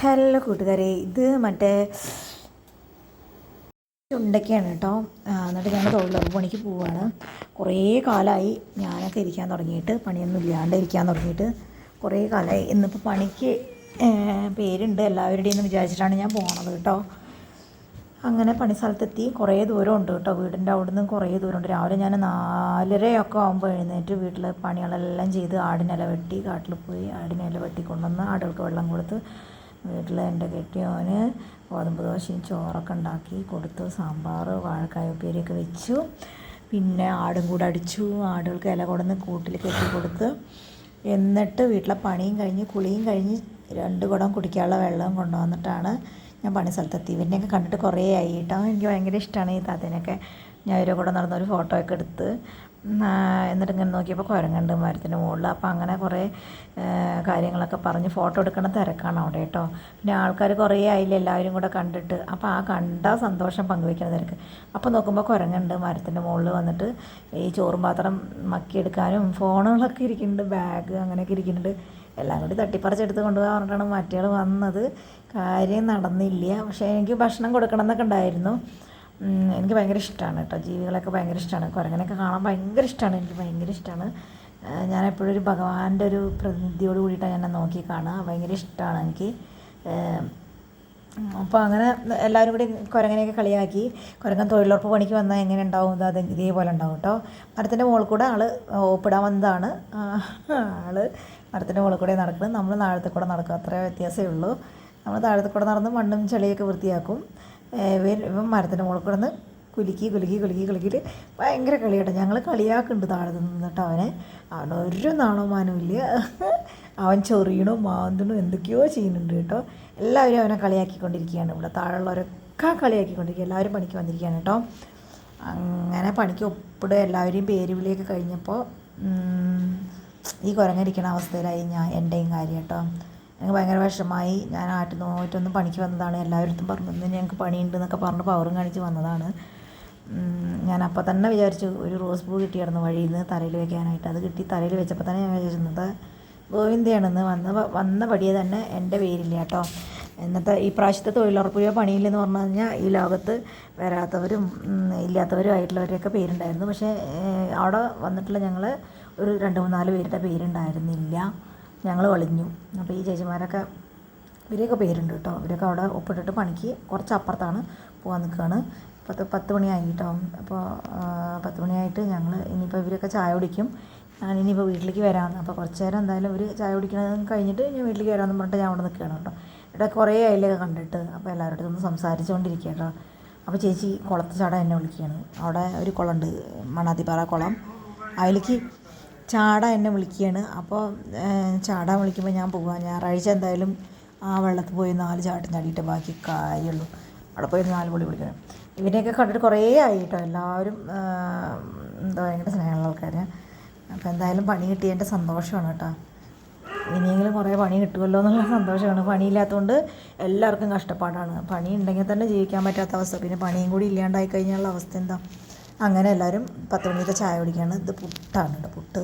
Hello കൂട്ടുകാരെ ഇത് മറ്റേ ചുണ്ടയ്ക്കാണ് കേട്ടോ. എന്നിട്ട് ഞാൻ തൊഴിലുറപ്പ് പണിക്ക് പോവുകയാണ് കുറേ കാലമായി ഞാനൊക്കെ ഇരിക്കാൻ തുടങ്ങിയിട്ട് പണിയൊന്നും ഇല്ലാണ്ട് ഇരിക്കാൻ തുടങ്ങിയിട്ട് കുറേ കാലമായി ഇന്നിപ്പോൾ പണിക്ക് പേരുണ്ട്. എല്ലാവരുടെയും എന്ന് വിചാരിച്ചിട്ടാണ് ഞാൻ പോണത് കേട്ടോ. അങ്ങനെ പണി സ്ഥലത്തെത്തി. കുറേ ദൂരമുണ്ട് കേട്ടോ. വീടിന്റെ അവിടെ നിന്ന് കുറേ ദൂരമുണ്ട് രാവിലെ ഞാൻ നാലരയൊക്കെ ആകുമ്പോൾ എഴുന്നേറ്റ് വീട്ടിൽ പണികളെല്ലാം ചെയ്ത് ആടിനില വെട്ടി കാട്ടിൽ പോയി ആടിനില വെട്ടി കൊണ്ടുവന്ന് ആടുകൾക്ക് വെള്ളം കൊടുത്ത് വീട്ടിൽ എന്റെ കെട്ടിയോന് ഗോതമ്പ് ദോശയും ചോറൊക്കെ ഉണ്ടാക്കി കൊടുത്തു സാമ്പാർ വാഴക്കായ ഉപ്പേരിയൊക്കെ വെച്ചു. പിന്നെ ആടും കൂടെ അടിച്ചു ആടുകൾക്ക് ഇല കൊടുന്ന് കൂട്ടിൽ കെട്ടി കൊടുത്ത്. എന്നിട്ട് വീട്ടിലെ പണിയും കഴിഞ്ഞ് കുളിയും കഴിഞ്ഞ് രണ്ട് കുടം കുടിക്കാനുള്ള വെള്ളം കൊണ്ടുവന്നിട്ടാണ് ഞാൻ പണി സ്ഥലത്തെത്തി. ഇവരെയൊക്കെ കണ്ടിട്ട് കുറേ ആയി കേട്ടോ. എനിക്ക് ഭയങ്കര ഇഷ്ടമാണ് ഈ താത്തേനൊക്കെ ഞാൻ ഇവരെ കൂടെ നടന്നൊരു ഫോട്ടോ ഒക്കെ എടുത്ത് എന്നിട്ട് ഇങ്ങനെ നോക്കിയപ്പോൾ കുരങ്ങുണ്ട് മരത്തിന്റെ മുകളിൽ അപ്പോൾ അങ്ങനെ കുറേ കാര്യങ്ങളൊക്കെ പറഞ്ഞ് ഫോട്ടോ എടുക്കണ തിരക്കാണ് അവിടെ കേട്ടോ. പിന്നെ ആൾക്കാർ കുറേ ആയില്ല എല്ലാവരും കൂടെ കണ്ടിട്ട്. അപ്പോൾ ആ കണ്ട സന്തോഷം പങ്കുവെക്കുന്ന തിരക്ക്. അപ്പോൾ നോക്കുമ്പോൾ കുരങ്ങുണ്ട് മരത്തിന്റെ മുകളിൽ വന്നിട്ട് ഈ ചോറും പാത്രം മക്കിയെടുക്കാനും ഫോണുകളൊക്കെ ഇരിക്കുന്നുണ്ട് ബാഗ് അങ്ങനെയൊക്കെ ഇരിക്കുന്നുണ്ട്. എല്ലാം കൂടി തട്ടിപ്പറിച്ചെടുത്ത് കൊണ്ടുപോകാൻ പറഞ്ഞിട്ടാണ് മറ്റേയാൾ വന്നത്. കാര്യം നടന്നില്ല. പക്ഷേ എനിക്ക് ഭക്ഷണം കൊടുക്കണം എന്നൊക്കെ ഉണ്ടായിരുന്നു. എനിക്ക് ഭയങ്കര ഇഷ്ടമാണ് കേട്ടോ. ജീവികളൊക്കെ ഭയങ്കര ഇഷ്ടമാണ് കുരങ്ങനൊക്കെ കാണാൻ ഭയങ്കര ഇഷ്ടമാണ് എനിക്ക് ഭയങ്കര ഇഷ്ടമാണ് ഞാൻ എപ്പോഴും ഒരു ഭഗവാന്റെ ഒരു പ്രതിനിധിയോട് കൂടിയിട്ടാണ് ഞാൻ നോക്കി കാണുക. ഭയങ്കര ഇഷ്ടമാണ് എനിക്ക്. അപ്പോൾ അങ്ങനെ എല്ലാവരും കൂടി കുരങ്ങനെയൊക്കെ കളിയാക്കി. കുരങ്ങൻ തൊഴിലുറപ്പ് പണിക്ക് വന്നാൽ എങ്ങനെ ഉണ്ടാവും? അത് ഇതേപോലെ ഉണ്ടാവും കേട്ടോ. മരത്തിന്റെ മുകളിൽ കൂടെ ആൾ ഓപ്പിടാൻ വന്നതാണ്. ആൾ മരത്തിന്റെ മുകളിൽ കൂടെ നടക്കുന്നത് നമ്മൾ നാളത്തെ കൂടെ നടക്കും. അത്രേ വ്യത്യാസമേ ഉള്ളൂ. നമ്മൾ താഴത്തു കൂടെ നടന്ന് മണ്ണും ചെളിയൊക്കെ വൃത്തിയാക്കും. ഇവൻ മരത്തിന്റെ മുകളിൽ കൂടെ നിന്ന് കുലുക്കി കുലുക്കി കുലുക്കി കുലുക്കിയിട്ട് ഭയങ്കര കളിയാട്ടോ. ഞങ്ങൾ കളിയാക്കുന്നുണ്ട് താഴെ നിന്നിട്ട് അവനെ. അവന് ഒരു നാണവമാനവും ഇല്ല. അവൻ ചൊറിയണു മാന്തണു എന്തൊക്കെയോ ചെയ്യുന്നുണ്ട് കേട്ടോ. എല്ലാവരും അവനെ കളിയാക്കിക്കൊണ്ടിരിക്കുകയാണ്. ഇവിടെ താഴെയുള്ളവരൊക്കെ കളിയാക്കിക്കൊണ്ടിരിക്കുക എല്ലാവരും പണിക്ക് വന്നിരിക്കുകയാണ് കേട്ടോ. അങ്ങനെ പണിക്ക് ഒപ്പിടുക എല്ലാവരെയും പേര് വിളിയൊക്കെ കഴിഞ്ഞപ്പോൾ ഈ കുരങ്ങിരിക്കണ അവസ്ഥയിലായി ഞാൻ എന്റെയും കാര്യം കേട്ടോ. എനിക്ക് ഭയങ്കര വിഷമായി ഞാൻ ആറ്റ് നോയിട്ടൊന്ന് പണിക്ക് വന്നതാണ്. എല്ലാവരും പറഞ്ഞു ഇന്ന് ഞങ്ങൾക്ക് പണിയുണ്ട് എന്നൊക്കെ പറഞ്ഞ് പവറും കാണിച്ച് വന്നതാണ്. ഞാൻ അപ്പം തന്നെ വിചാരിച്ചു ഒരു റോസ് പൂ കിട്ടിയായിരുന്നു വഴിയിൽ നിന്ന് തലയിൽ വെക്കാനായിട്ട്. അത് കിട്ടി തലയിൽ വെച്ചപ്പോൾ തന്നെ ഞാൻ വിചാരിച്ചിരുന്നത് ഗോവിന്ദയാണെന്ന് വന്ന വന്ന പടിയെ തന്നെ എന്റെ പേരില്ല കേട്ടോ. ഇന്നത്തെ ഈ പ്രാവശ്യത്തെ തൊഴിലുറപ്പ് പണിയില്ലെന്ന് പറഞ്ഞു കഴിഞ്ഞാൽ ഈ ലോകത്ത് വരാത്തവരും ഇല്ലാത്തവരും ആയിട്ടുള്ളവരെയൊക്കെ പേരുണ്ടായിരുന്നു. പക്ഷേ അവിടെ വന്നിട്ടുള്ള ഞങ്ങൾ ഒരു രണ്ട് മൂന്നാൽ പേരുടെ പേരുണ്ടായിരുന്നില്ല. ഞങ്ങൾ ഒളിഞ്ഞു. അപ്പോൾ ഈ ചേച്ചിമാരൊക്കെ ഇവരെയൊക്കെ പേരുണ്ട് കേട്ടോ. ഇവരൊക്കെ അവിടെ ഒപ്പിട്ടിട്ട് പണിക്ക് കുറച്ച് അപ്പുറത്താണ് പോകാൻ നിൽക്കുകയാണ് പത്ത് പത്ത് മണിയായി കേട്ടോ അപ്പോൾ പത്ത് മണിയായിട്ട് ഞങ്ങൾ ഇനിയിപ്പോൾ ഇവരൊക്കെ ചായ കുടിക്കും. ഞാൻ ഇനിയിപ്പോൾ വീട്ടിലേക്ക് വരാമെന്ന് അപ്പോൾ കുറച്ച് നേരം എന്തായാലും ഇവർ ചായ കുടിക്കണത് കഴിഞ്ഞിട്ട് ഞാൻ വീട്ടിലേക്ക് വരാമെന്ന് പറഞ്ഞിട്ട് ഞാൻ അവിടെ നിൽക്കുകയാണ് കേട്ടോ. ഇവിടെ കുറേ അതിലൊക്കെ കണ്ടിട്ട്. അപ്പോൾ എല്ലാവരുടെ ഒന്ന് സംസാരിച്ചുകൊണ്ടിരിക്കുക കേട്ടോ അപ്പോൾ ചേച്ചി കുളത്ത് ചാടാൻ എന്നെ വിളിക്കുകയാണ് അവിടെ ഒരു കുളമുണ്ട്. മണാതിപ്പാറ കുളം. അതിലേക്ക് ചാടാൻ എന്നെ വിളിക്കുകയാണ്. അപ്പോൾ ചാട വിളിക്കുമ്പോൾ ഞാൻ പോവാം. ഞായറാഴ്ച എന്തായാലും ആ വെള്ളത്തിൽ പോയി നാല് ചാട്ടം ചാടിയിട്ട് ബാക്കി കാര്യമുള്ളൂ. അവിടെ പോയി നാല് പൊളി വിളിക്കണം ഇവരെയൊക്കെ കണ്ടിട്ട് കുറേ ആയി കേട്ടോ. എല്ലാവരും എന്താ ഭയങ്കര സ്നേഹമുള്ള ആൾക്കാർ അപ്പോൾ എന്തായാലും പണി കിട്ടിയതിന്റെ സന്തോഷമാണ് കേട്ടോ. ഇനിയെങ്കിലും കുറേ പണി കിട്ടുമല്ലോ എന്നുള്ള സന്തോഷമാണ്. പണിയില്ലാത്തതുകൊണ്ട് എല്ലാവർക്കും കഷ്ടപ്പാടാണ്. പണി ഉണ്ടെങ്കിൽ തന്നെ ജീവിക്കാൻ പറ്റാത്ത അവസ്ഥ. പിന്നെ പണിയും കൂടി ഇല്ലാണ്ടായി കഴിഞ്ഞാലുള്ള അവസ്ഥ എന്താ? അങ്ങനെ എല്ലാവരും പത്ത് മണിയുടെ ചായ കുടിക്കുകയാണ് ഇത് പുട്ടാണ് കേട്ടോ പുട്ട്.